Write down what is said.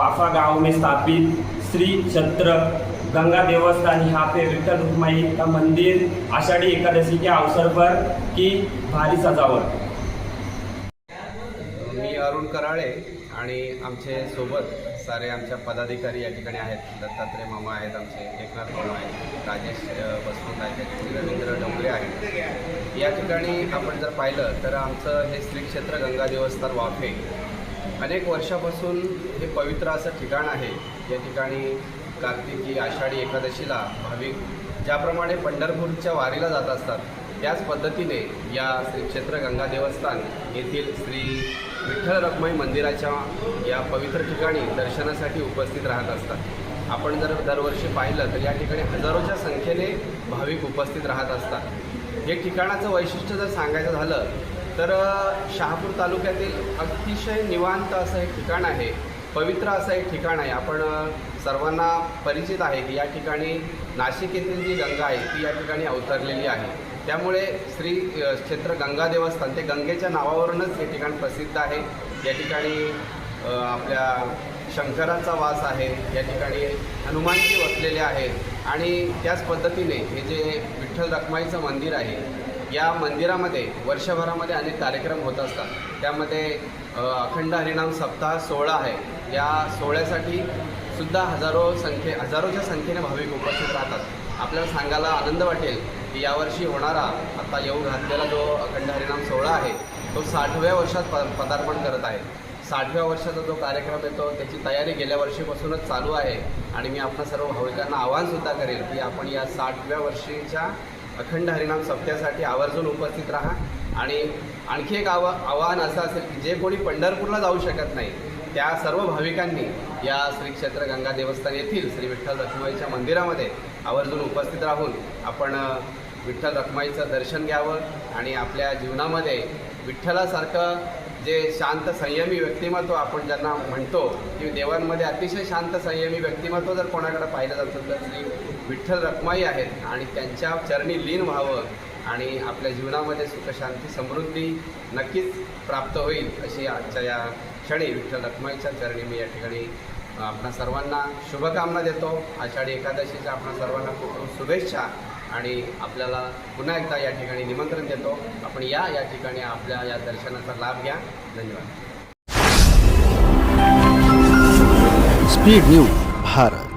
आफा गांव में स्थापित श्री छत्र गंगा देवस्थान. यहाँ पे रुक्माई का मंदिर आषाढ़ी एकादशी के अवसर पर की भारी सजावट. मी अरुण कराळे आणि आमचे सोबत सारे आमच्या पदाधिकारी या ठिकाणी आहेत. दत्तात्रय मामा आहेत आमचे एकनाथ मामा आहेत राजेश अ, आहेत रवींद्र डोंगरे आहेत. या ठिकाणी आपण जर पाहिलं तर आमचं हे श्री क्षेत्र गंगा देवस्थान वाफे अनेक वर्षापासून हे पवित्र असं ठिकाण आहे. या ठिकाणी कार्तिकी आषाढी एकादशीला भाविक ज्याप्रमाणे पंढरपूरच्या वारीला जात असतात त्याच पद्धतीने या श्री क्षेत्र गंगा देवस्थान येथील श्री विठ्ठल रखमाई मंदिराच्या या पवित्र ठिकाणी दर्शनासाठी उपस्थित राहत असतात. आपण जर दरवर्षी पाहिलं तर या ठिकाणी हजारोच्या संख्येने भाविक उपस्थित राहत असतात. हे ठिकाणाचं वैशिष्ट्य जर सांगायचं झालं तर शहापूर तालुक्यातील अतिशय निवांत असं एक ठिकाण आहे. पवित्र असं एक ठिकाण आहे. आपण सर्वांना परिचित आहे की या ठिकाणी नाशिक येथील जी गंगा आहे ती या ठिकाणी अवतरलेली आहे. त्यामुळे श्री क्षेत्र गंगा देवस्थान ते गंगेच्या नावावरूनच हे ठिकाण प्रसिद्ध आहे. या ठिकाणी आपल्या शंकराचा वास आहे. या ठिकाणी हनुमानजी वसलेले आहेत. आणि त्याच पद्धतीने हे जे विठ्ठल रखमाईचं मंदिर आहे या मंदिरामध्ये वर्षभरामध्ये अनेक कार्यक्रम होत असतात. त्यामध्ये अखंड हरिनाम सप्ताह सोहळा आहे. या सोहळ्यासाठी सुद्धा हजारो संख्ये हजारोच्या संख्येने भाविक उपस्थित राहतात. आपल्याला सांगायला आनंद वाटेल की यावर्षी होणारा आता येऊ घातलेला जो अखंड हरिनाम सोहळा आहे तो साठव्या वर्षात प पदार्पण करत आहे. साठव्या वर्षाचा जो कार्यक्रम येतो त्याची तयारी गेल्या वर्षीपासूनच चालू आहे. आणि मी आपल्या सर्व भाविकांना आवाहनसुद्धा करेल की आपण या साठव्या वर्षीच्या अखंड हरिनाम सप्त्यासाठी आवर्जून उपस्थित राहा. आणि आणखी एक आवा आव्हान असं असेल की जे कोणी पंढरपूरला जाऊ शकत नाही त्या सर्व भाविकांनी या श्री क्षेत्र गंगा देवस्थान येथील श्री विठ्ठल रखुमाईच्या मंदिरामध्ये आवर्जून उपस्थित राहून आपण विठ्ठल रखुमाईचं दर्शन घ्यावं आणि आपल्या जीवनामध्ये विठ्ठलासारखं जे शांत संयमी व्यक्तिमत्व आपण ज्यांना म्हणतो की देवांमध्ये अतिशय शांत संयमी व्यक्तिमत्व जर कोणाकडे पाहिलं जातं तर श्री विठ्ठल रखमाई आहेत आणि त्यांच्या चरणी लीन व्हावं आणि आपल्या जीवनामध्ये सुखशांती समृद्धी नक्कीच प्राप्त होईल अशी आजच्या या क्षणी विठ्ठल रखमाईच्या चरणी मी या ठिकाणी आपणा सर्वांना शुभकामना देतो. आषाढी एकादशीच्या आपणा सर्वांना खूप खूप शुभेच्छा. आणि आपल्याला पुन्हा एकदा या ठिकाणी निमंत्रण देतो. आपण या या ठिकाणी आपल्या या दर्शनाचा लाभ घ्या. धन्यवाद. Speed news Bharat.